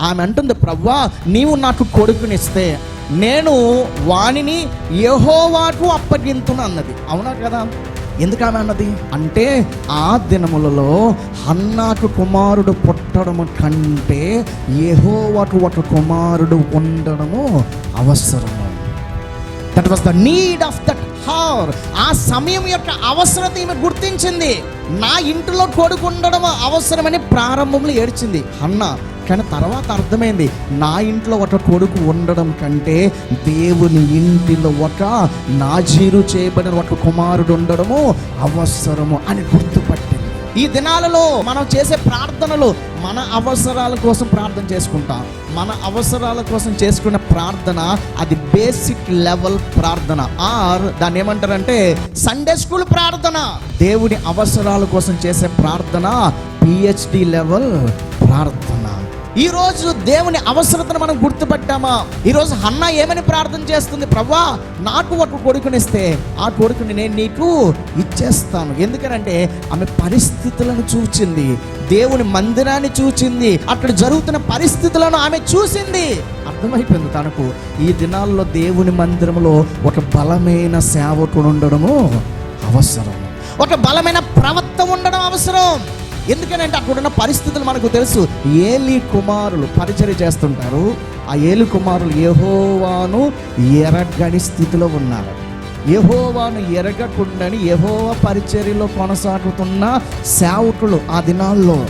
ఆమె అంటుంది ప్రవ్వా నీవు నాకు కొడుకునిస్తే నేను వాణిని యహోవాకు అప్పగింతును అన్నది. అవునా కదా? ఎందుకు ఆమె అన్నది? అంటే ఆ దినములలో హన్నాకు కుమారుడు పుట్టడము కంటే యహోవాకు ఒక కుమారుడు ఉండడము అవసరము. That was the need of that hour ఆ సమయం యొక్క అవసరత ఈమె గుర్తించింది. నా ఇంటిలో కొడుకు ఉండడం అవసరమని ప్రారంభంలో ఏడ్చింది. అన్న కానీ తర్వాత అర్థమైంది. నా ఇంట్లో ఒక కొడుకు ఉండడం కంటే దేవుని ఇంటిలో ఒక నాజీరు చేయబడిన ఒక కుమారుడు ఉండడము అవసరము అని గుర్తుపట్టింది. ఈ దినాలలో మనం చేసే ప్రార్థనలు మన అవసరాల కోసం ప్రార్థన చేసుకుంటాం. మన అవసరాల కోసం చేసుకున్న ప్రార్థన అది బేసిక్ లెవెల్ ప్రార్థన. ఆర్ దాన్ని ఏమంటారంటే సండే స్కూల్ ప్రార్థన. దేవుని అవసరాల కోసం చేసే ప్రార్థన పిహెచ్డి లెవెల్ ప్రార్థన. ఈరోజు దేవుని అవసరతను మనం గుర్తుపట్టామా? ఈరోజు అన్న ఏమని ప్రార్థన చేస్తుంది? ప్రవ్వా నాకు ఒక కొడుకునిస్తే ఆ కొడుకుని నేను నీకు ఇచ్చేస్తాను. ఎందుకనంటే ఆమె పరిస్థితులను చూచింది. దేవుని మందిరాన్ని చూచింది. అక్కడ జరుగుతున్న పరిస్థితులను ఆమె చూసింది. అర్థమైపోయింది తనకు. ఈ దినాల్లో దేవుని మందిరంలో ఒక బలమైన సేవకుడు ఉండడము అవసరం. ఒక బలమైన ప్రవక్త ఉండడం అవసరం. ఎందుకనంటే అక్కడున్న పరిస్థితులు మనకు తెలుసు. ఏలి కుమారులు పరిచయం చేస్తుంటారు. ఆ ఏలి కుమారులు యెహోవాను ఎరగని స్థితిలో ఉన్నారు. యహోవాను ఎరగకుండాని యెహోవ పరిచర్యలో కొనసాగుతున్న సేవకులు ఆ దినాల్లో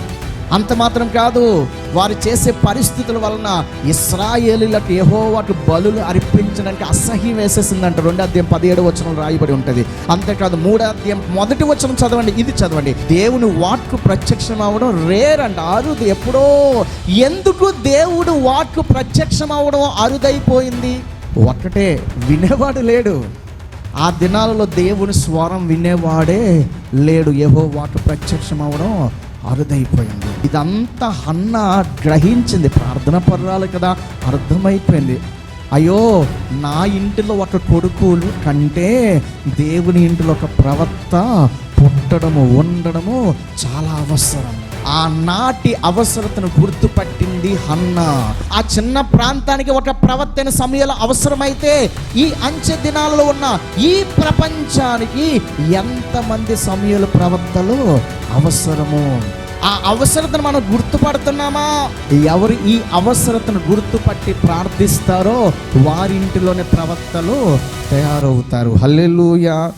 అంత మాత్రం కాదు వారు చేసే పరిస్థితుల వలన ఇస్రాయేలీలకు యెహోవాకు బలులు అర్పించడానికి అసహ్యం వేసేసిందంట. రెండు అధ్యాయం పదిహేడు వచనం రాయబడి ఉంటుంది. అంతేకాదు మూడో అధ్యాయం మొదటి వచనం చదవండి ఇది చదవండి. దేవుని వాక్కు ప్రత్యక్షం అవడం రేర్ అంట అరుదు ఎప్పుడో. ఎందుకు దేవుడు వాక్కు ప్రత్యక్షం అవడం అరుదైపోయింది? ఒక్కటే వినేవాడు లేడు. ఆ దినాలలో దేవుని స్వరం వినేవాడే లేడు. ఏహో వాటి ప్రత్యక్షం అవడం అరుదైపోయింది. ఇదంతా అన్న గ్రహించింది. ప్రార్థన పర్రాలు కదా అర్థమైపోయింది. అయ్యో నా ఇంటిలో ఒక కొడుకులు కంటే దేవుని ఇంటిలో ఒక ప్రవక్త పుట్టడము ఉండడము చాలా అవసరం. ఆ నాటి అవసరతను గుర్తుపట్టింది హన్న. ఆ చిన్న ప్రాంతానికి ఒక ప్రవర్తన సమయంలో అవసరమైతే ఈ అంచె దినాలలో ఉన్న ఈ ప్రపంచానికి ఎంతమంది సమయాల ప్రవర్తలు అవసరము? ఆ అవసరతను మనం గుర్తుపడుతున్నామా? ఎవరు ఈ అవసరతను గుర్తుపట్టి ప్రార్థిస్తారో వారింటిలోని ప్రవక్తలు తయారవుతారు. హల్లెలూయా.